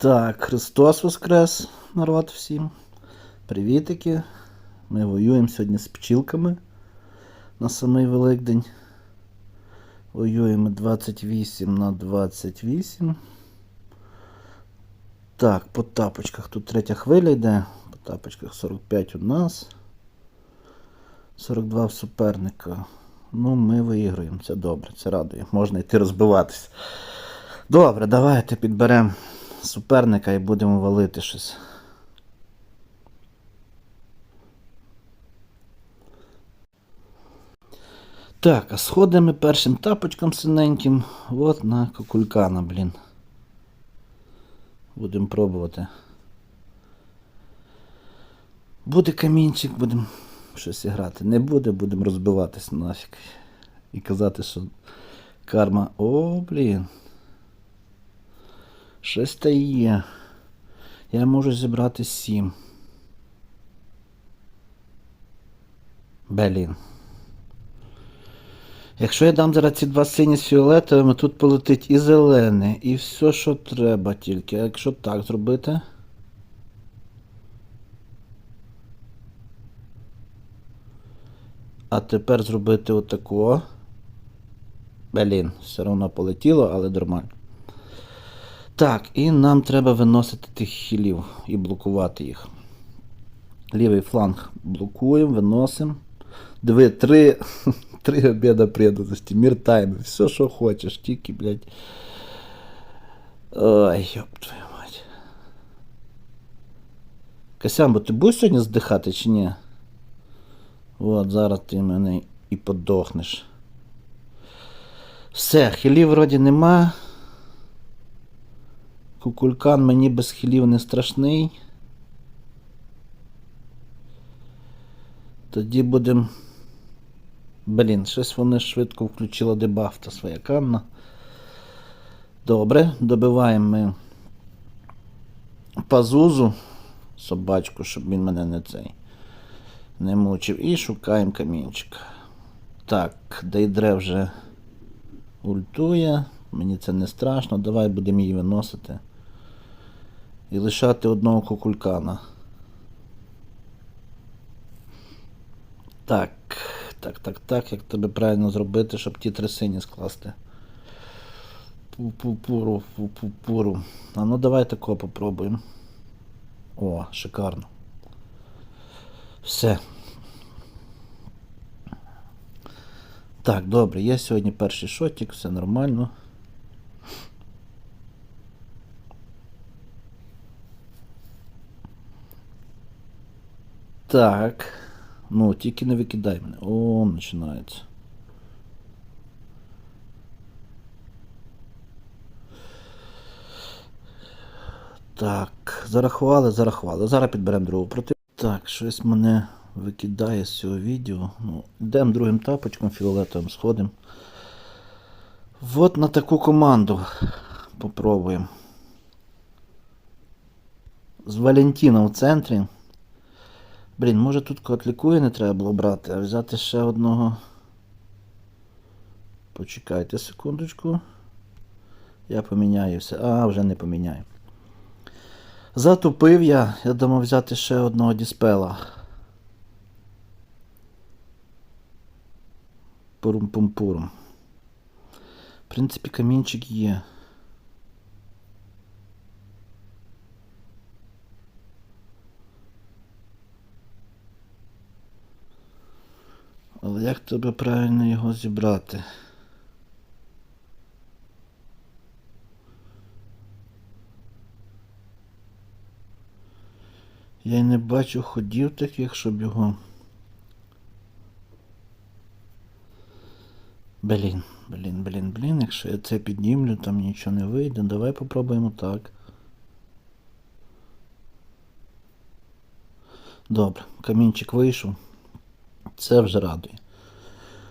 Так, Христос Воскрес, народ всім. Привітики. Ми воюємо сьогодні з пчілками на самий Великдень. Воюємо 28 на 28. Так, по тапочках тут третя хвиля йде. По тапочках 45 у нас. 42 в суперника. Ну, ми виіграємо. Це добре, це радує. Можна йти розбиватись. Добре, давайте підберемо суперника і будемо валити щось. Так, а сходимо першим тапочком синеньким. От на кукулькана, блін. Будемо пробувати. Буде камінчик, будемо щось грати. Не буде, будемо розбиватись нафіг. І казати, що карма. О, блін. Та є. Я можу зібрати сім. Блін. Якщо я дам зараз ці два сині з фіолетовими, тут полетить і зелене, і все, що треба тільки. А якщо так зробити. А тепер зробити отако. Блін, все одно полетіло, але нормально. Так, і нам треба виносити тих хілів і блокувати їх. Лівий фланг блокуємо, виносимо. Диви, три, три обіда мір тайми, все, що хочеш, тільки, блядь. Ой, йоп твою мать. Касямбо, ти будеш сьогодні здихати чи ні? От, зараз ти мене і подохнеш. Все, хілів вроді нема. Кукулькан мені без хілів не страшний. Тоді будемо. Блін, щось вони швидко включили дебаф та своя канна. Добре, добиваємо ми пазузу, собачку, щоб він мене не цей не мучив. І шукаємо камінчик. Так, Дейдре вже ультує. Мені це не страшно. Давай будемо її виносити. І лишати одного кукулькана. Так, так, так, так, як тебе правильно зробити, щоб ті три сині скласти. Пу-пу-пуру, пу-пу-пуру. А ну давай такого попробуємо. О, шикарно. Все. Так, добре, є сьогодні перший шотик, все нормально. Так. Ну, тільки не викидай мене. О, починається. Так, зарахували, зарахували. Зараз підберемо другу проти. Так, щось мене викидає з цього відео. Ну, йдемо другим тапочком фіолетовим сходимо. От на таку команду попробуємо. З Валентіна в центрі. Блін, може тут котлікує не треба було брати, а взяти ще одного. Почекайте секундочку. Я поміняю все. А, вже не поміняю. Затупив я, я думав взяти ще одного діспела. Пурум-пум-пурум. В принципі, камінчик є. Але як тебе правильно його зібрати? Я й не бачу ходів таких, щоб його. Блін, блін, блін, блін, якщо я це піднімлю, там нічого не вийде. Давай попробуємо так. Добре, камінчик вийшов. Це вже радує.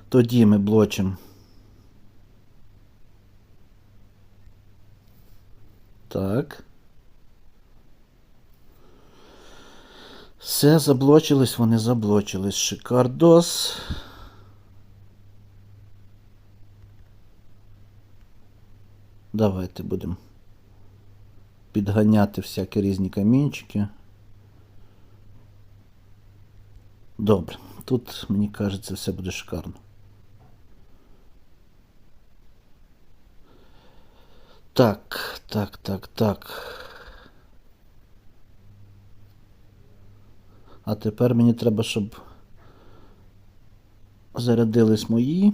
Тоді ми блочимо. Так. Все, заблочились, вони заблочились. Шикардос. Давайте будемо підганяти всякі різні камінчики. Добре, тут, мені кажеться, все буде шикарно. Так, так, так, так. А тепер мені треба, щоб зарядились мої.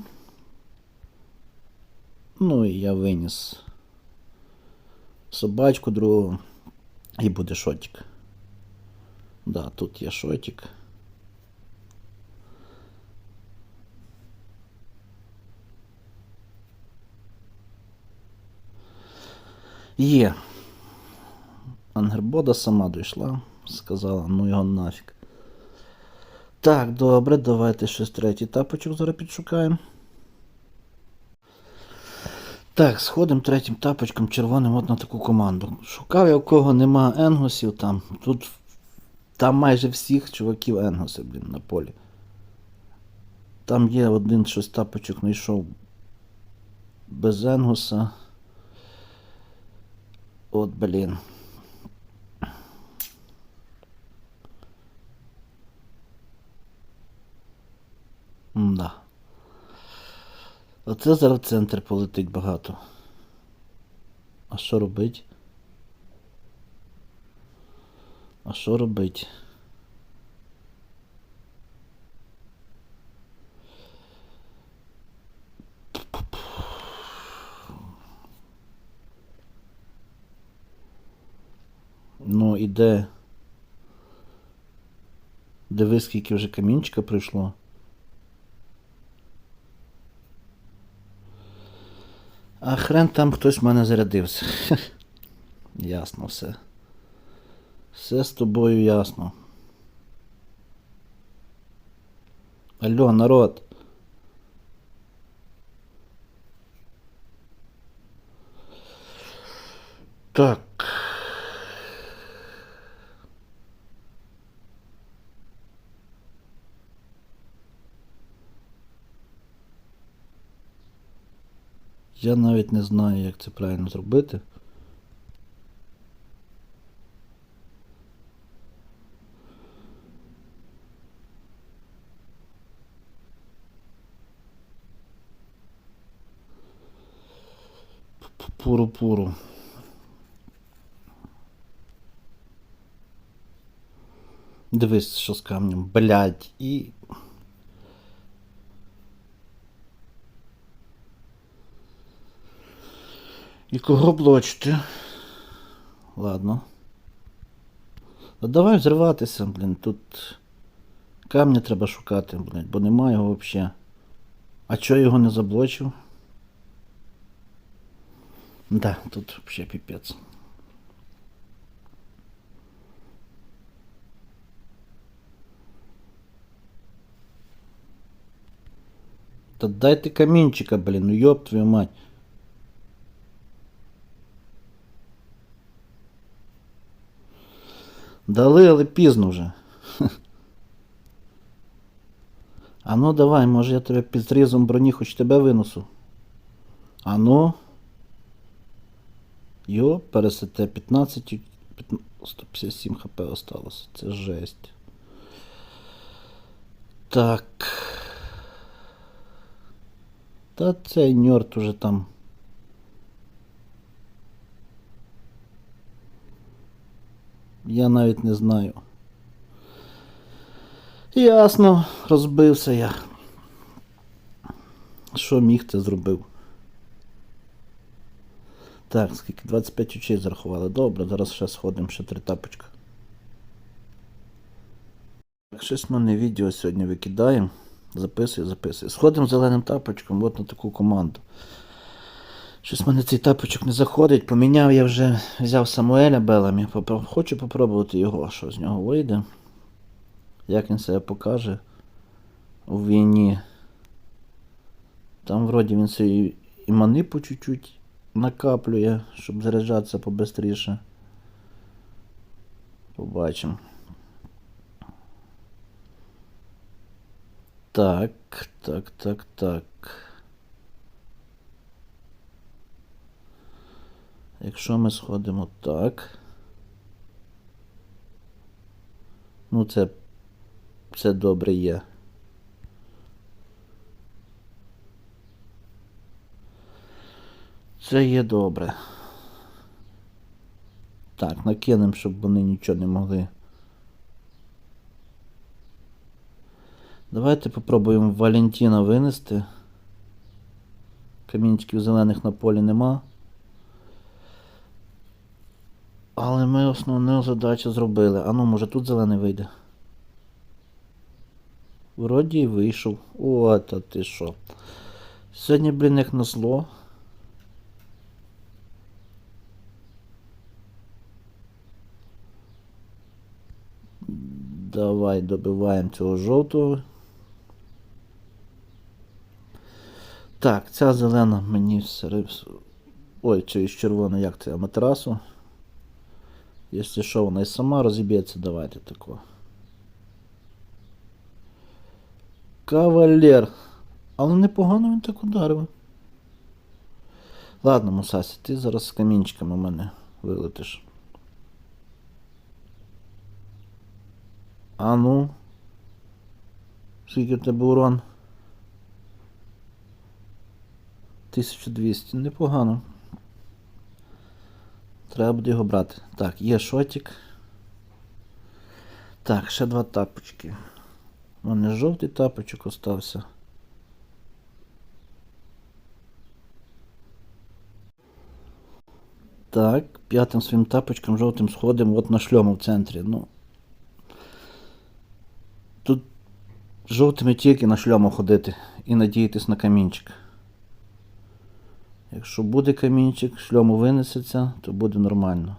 Ну і я виніс собачку другу. І буде шотик. Да, тут є шотик. Є. Ангербода сама дійшла, сказала, ну його нафіг. Так, добре, давайте щось третій тапочок зараз підшукаємо. Так, сходимо третім тапочком червоним от на таку команду. Шукав я у кого нема енгосів там. Тут там майже всіх чуваків енгоси, блін, на полі. Там є один щось тапочок знайшов без енгоса. От, блін. Да. Оце зараз центр полетить багато. А що робить? А що робить? Іде. Дивись, скільки вже камінчика прийшло. А хрен там хтось в мене зарядився. ясно все. Все з тобою ясно. Алло, народ. Так. Я навіть не знаю, як це правильно зробити. Пуру-пуру. Дивись, що з камнем, блядь, і. І кого блочити? Ладно. А давай взриватися, блін, тут камня треба шукати, блін, бо немає його взагалі. А чого його не заблочив? Да, тут взагалі піпець. Та дайте камінчика, блін, ну ёб твою мать. Дали, але пізно вже. А ну давай, може я тебе під зрізом броні хоч тебе винесу. А. Йо, пересете 15, 15 157 хп осталось. Це жесть. Так. Та цей ньорд уже там. Я навіть не знаю. Ясно, розбився я. Що міг, це зробив. Так, скільки? 25 очей зарахували. Добре, зараз ще сходимо, ще три тапочка. Так, щось в мене відео сьогодні викидаємо. Записую, записую. Сходимо зеленим тапочком от на таку команду. Щось в мене цей тапочок не заходить. Поміняв я вже, взяв Самуеля Беламі. Хочу попробувати його, що з нього вийде. Як він себе покаже у війні. Там вроді він собі і мани по чуть-чуть накаплює, щоб заряджатися побистріше. Побачимо. Так, так, так, так. Якщо ми сходимо так. Ну, це, це добре є. Це є добре. Так, накинемо, щоб вони нічого не могли. Давайте попробуємо Валентина винести. Камінчиків зелених на полі нема. Але ми основну задачу зробили. А ну, може тут зелений вийде. Вроді і вийшов. О, та ти що. Сьогодні, блін, як на. Давай добиваємо цього жовтого. Так, ця зелена мені все. Ой, чи із червона, як це? Аматерасу. Якщо що, вона і сама розіб'ється, давайте тако. Кавалер. Але непогано він так ударив. Ладно, Мусасі, ти зараз з камінчиками в мене вилетиш. А ну. Скільки в тебе урон? 1200. Непогано. Треба буде його брати. Так, є шотик. Так, ще два тапочки. У мене жовтий тапочок остався. Так, п'ятим своїм тапочком жовтим сходимо от на шльому в центрі. Ну. Тут жовтими тільки на шльому ходити і надіятись на камінчик. Якщо буде камінчик, шльому винесеться, то буде нормально.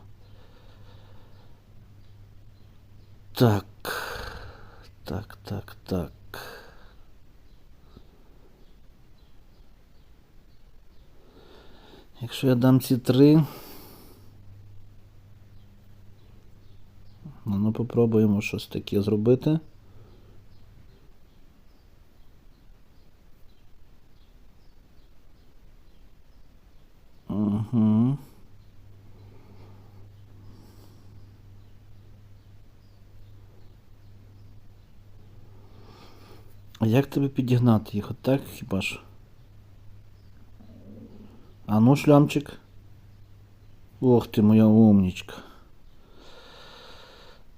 Так. Так, так, так. Якщо я дам ці три. Ну, ну попробуємо щось таке зробити. Угу. А як тебе підігнати їх? Отак хіба ж? А ну, шлямчик. Ох ти моя умнічка.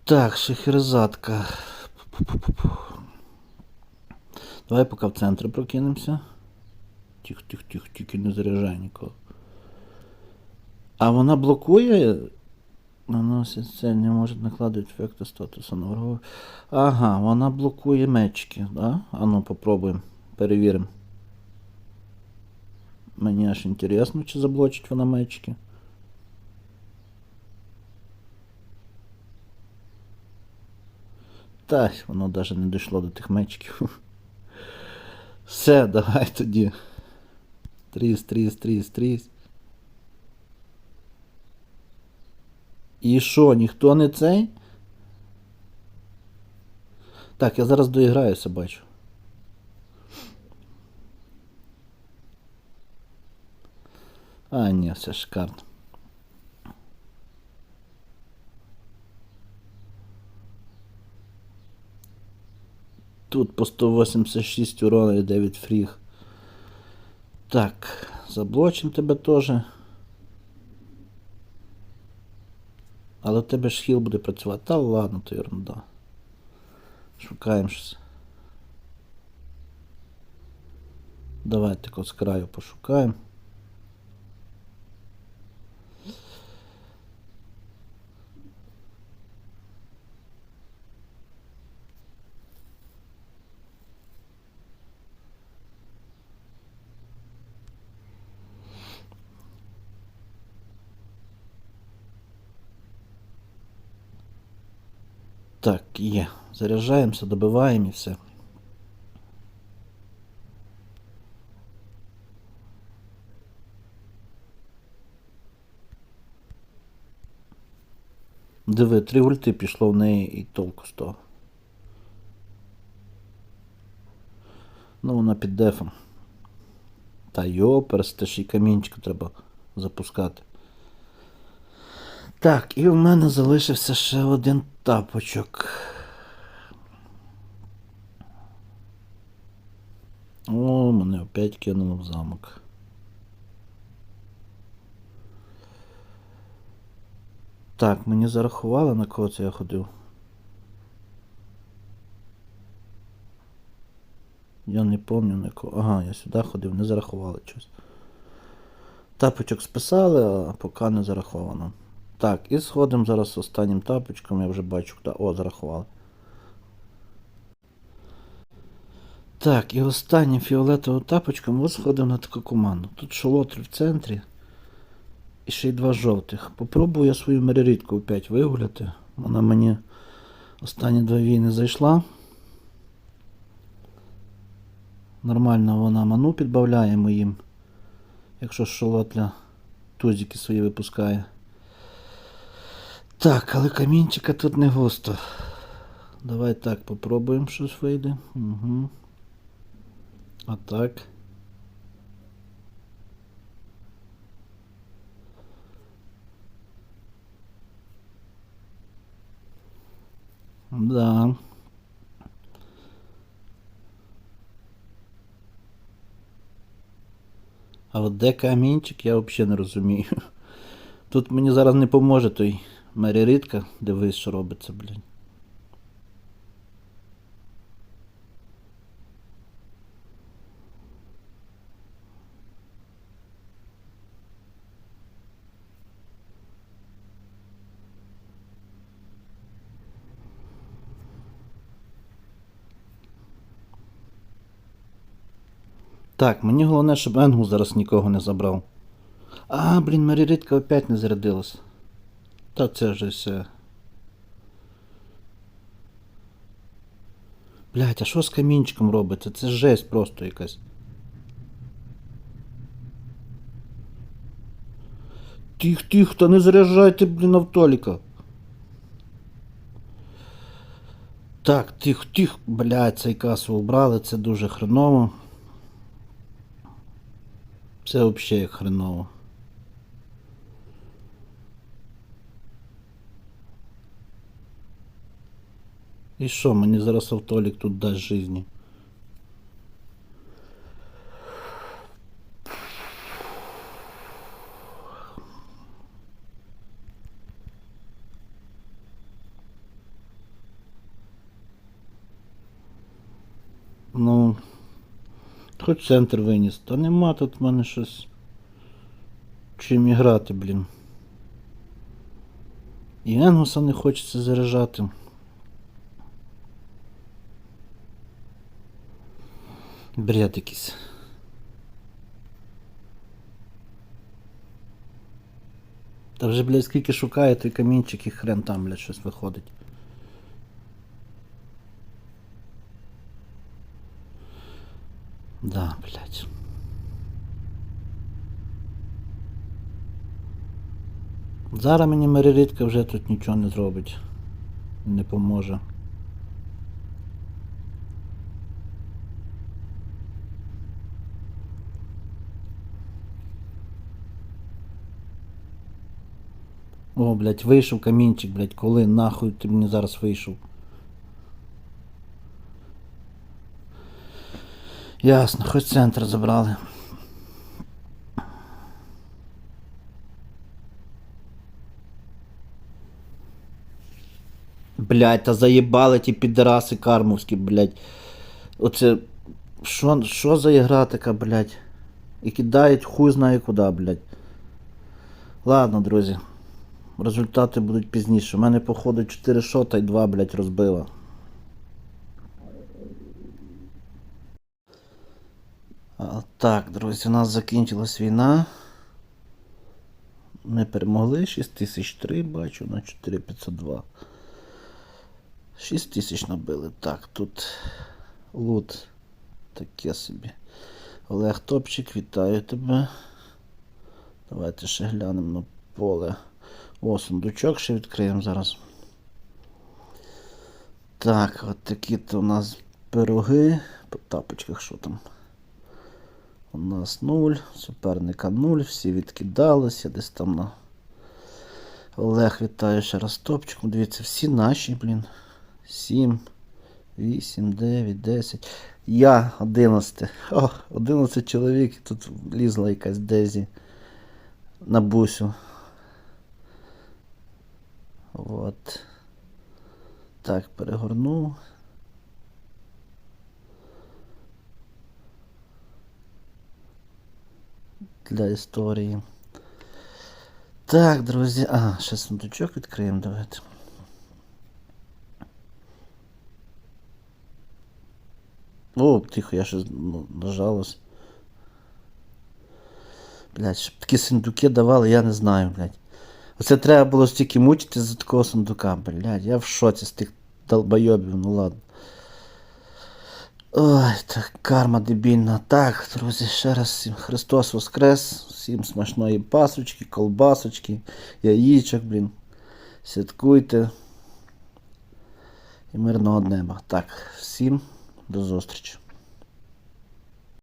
Так, шахерезадка. Давай поки в центр прокинемося. Тихо, тихо, тихо, тільки не заряджай нікого. А вона блокує. Наносить цель, не може накладати ефекти статусу на. Ага, вона блокує мечки, да? А ну попробуємо. Перевіримо. Мені аж інтересно, чи заблочить вона мечки. Та, воно навіть не дійшло до тих мечків. Все, давай тоді. Тріс, тріс, тріс, тріс. І що, ніхто не цей? Так, я зараз доіграюся, бачу. А, ні, все шикарно. Тут по 186 урона і 9 фріг. Так, заблочим тебе теж. Але в тебе ж хіл буде працювати. Та ладно, то ерунда. Шукаємо щось. Давайте з краю пошукаємо. Так, є. Заряджаємося, добиваємо і все. Диви, три ульти пішло в неї і толку з того. Ну, вона під дефом. Та йоперс, ж і камінчика треба запускати. Так, і в мене залишився ще один тапочок. О, мене опять кинуло в замок. Так, мені зарахували, на кого це я ходив. Я не пам'ятаю на кого. Ага, я сюди ходив, не зарахували щось. Тапочок списали, а поки не зараховано. Так, і сходимо зараз останнім тапочком, я вже бачу, куди. О, зарахували. Так, і останнім фіолетовим тапочком ось сходимо на таку команду. Тут шолотрі в центрі. І ще й два жовтих. Попробую я свою мереритку опять вигуляти. Вона мені останні два війни зайшла. Нормально вона ману підбавляє моїм. Якщо шолотля тузики свої випускає. Так, але камінчика тут не густо. Давай так попробуємо щось вийде. Угу. А так. Да. А от де камінчик, я взагалі не розумію. Тут мені зараз не поможе той мереритка. Дивись, що робиться, блін. Так, мені головне, щоб Енгу зараз нікого не забрав. А, блін, Маріритка опять не зарядилась. Та це вже все. Блять, а що з камінчиком робиться? Це жесть просто якась. Тих, тих, та не заряджайте, блін, автоліка. Так, тих, тих, блядь, цей касу убрали, це дуже хреново. Це взагалі хреново. І що, мені зараз автолік тут дасть жизни? Ну, хоч центр виніс, та нема тут в мене щось. Чим і грати, блін. І Енгуса не хочеться заряджати. Бред якийсь. Та вже, блядь, скільки шукає той камінчик і хрен там, блядь, щось виходить. Да, блядь. Зараз мені мереритка вже тут нічого не зробить. Не поможе. Блядь, вийшов камінчик, блядь, коли нахуй ти мені зараз вийшов. Ясно, хоч центр забрали. Блять, та заїбали ті підараси кармовські, блять. Оце. Що, що за ігра така, блять? І кидають хуй знає куди, блять. Ладно, друзі. Результати будуть пізніше. У мене, походу, 4 шота і 2, блять, розбила. Так, друзі, у нас закінчилась війна. Ми перемогли 6003, бачу, на 4502. 6 тисяч набили. Так, тут лут таке собі. Олег Топчик, вітаю тебе. Давайте ще глянемо на поле. О, сундучок ще відкриємо зараз. Так, от такі то у нас пироги. По тапочках що там? У нас 0, суперника 0, всі відкидалися десь там на Олег, вітаю ще раз топчиком. Дивіться, всі наші, блін. 7, 8, 9, 10. Я 11. О, 11 чоловік. Тут лізла якась Дезі на бусю. От. Так, перегорнув. Для історії. Так, друзі. А, ще сундучок відкриємо, давайте. О, тихо, я ще ну, нажалось. Блять, щоб такі сундуки давали, я не знаю, блядь. Оце треба було стільки мучити за такого сундука, блядь. Я в шоці з тих долбойобів, ну ладно. Ой, так карма дебільна. Так, друзі, ще раз всім Христос Воскрес, всім смачної пасочки, колбасочки, яїчок, блін. Святкуйте. І мирного неба. Так, всім до зустрічі.